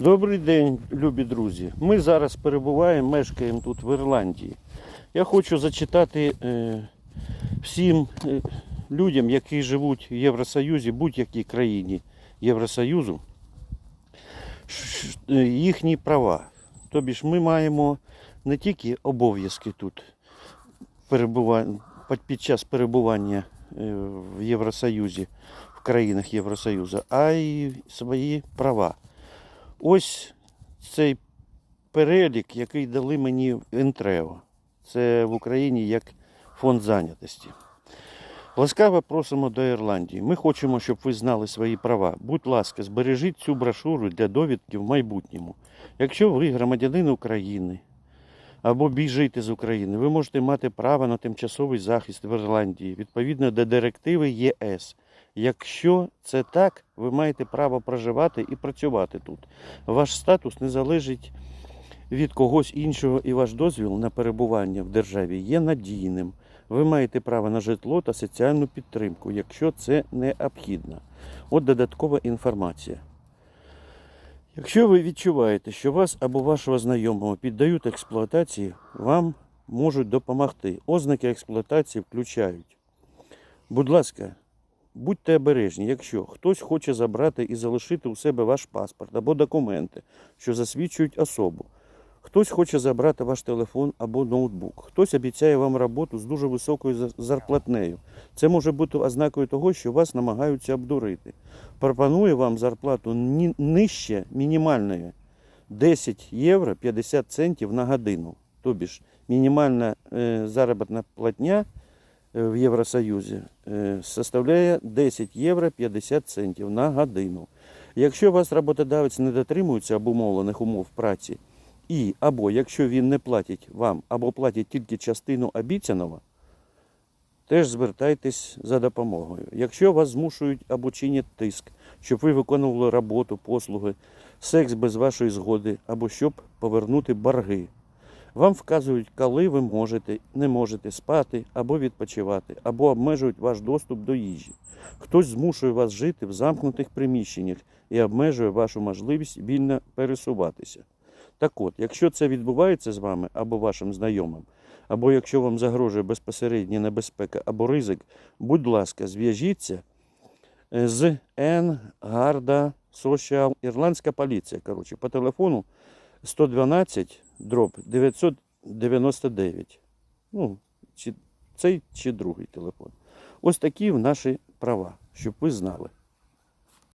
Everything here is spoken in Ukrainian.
Добрий день, любі друзі. Ми зараз перебуваємо, мешкаємо тут в Ірландії. Я хочу зачитати е, всім е, людям, які живуть в Євросоюзі, будь-якій країні Євросоюзу, е, їхні права. Тобі ж ми маємо не тільки обов'язки тут під час перебування в Євросоюзі, в країнах Євросоюзу, а й свої права. Ось цей перелік, який дали мені в Інтрео. Це в Україні як фонд зайнятості. Ласкаво просимо до Ірландії. Ми хочемо, щоб ви знали свої права. Будь ласка, збережіть цю брошуру для довідки в майбутньому. Якщо ви громадянин України або біжите з України, ви можете мати право на тимчасовий захист в Ірландії відповідно до директиви ЄС. Якщо це так, ви маєте право проживати і працювати тут. Ваш статус не залежить від когось іншого, і ваш дозвіл на перебування в державі є надійним. Ви маєте право на житло та соціальну підтримку, якщо це необхідно. От додаткова інформація. Якщо ви відчуваєте, що вас або вашого знайомого піддають експлуатації, вам можуть допомогти. Ознаки експлуатації включають. Будь ласка, будьте обережні, якщо хтось хоче забрати і залишити у себе ваш паспорт або документи, що засвідчують особу. Хтось хоче забрати ваш телефон або ноутбук. Хтось обіцяє вам роботу з дуже високою за- зарплатнею. Це може бути ознакою того, що вас намагаються обдурити. Пропонує вам зарплату нижче мінімальної 10 євро 50 центів на годину. Тобі ж мінімальна е, заробітна платня в Євросоюзі е, составляє 10 євро 50 центів на годину. Якщо вас роботодавець не дотримується обумовлених умов праці, і або якщо він не платить вам, або платить тільки частину обіцяного, теж звертайтесь за допомогою. Якщо вас змушують або чинять тиск, щоб ви виконували роботу, послуги, секс без вашої згоди, або щоб повернути борги. Вам вказують, коли ви можете, не можете спати або відпочивати, або обмежують ваш доступ до їжі. Хтось змушує вас жити в замкнутих приміщеннях і обмежує вашу можливість вільно пересуватися. Так от, якщо це відбувається з вами або вашим знайомим, або якщо вам загрожує безпосередня небезпека або ризик, будь ласка, зв'яжіться е, з Енгарда Social, ірландська поліція, коротше, по телефону 112 дроб 999. Ну, чи цей чи другий телефон. Ось такі в наші права, щоб ви знали.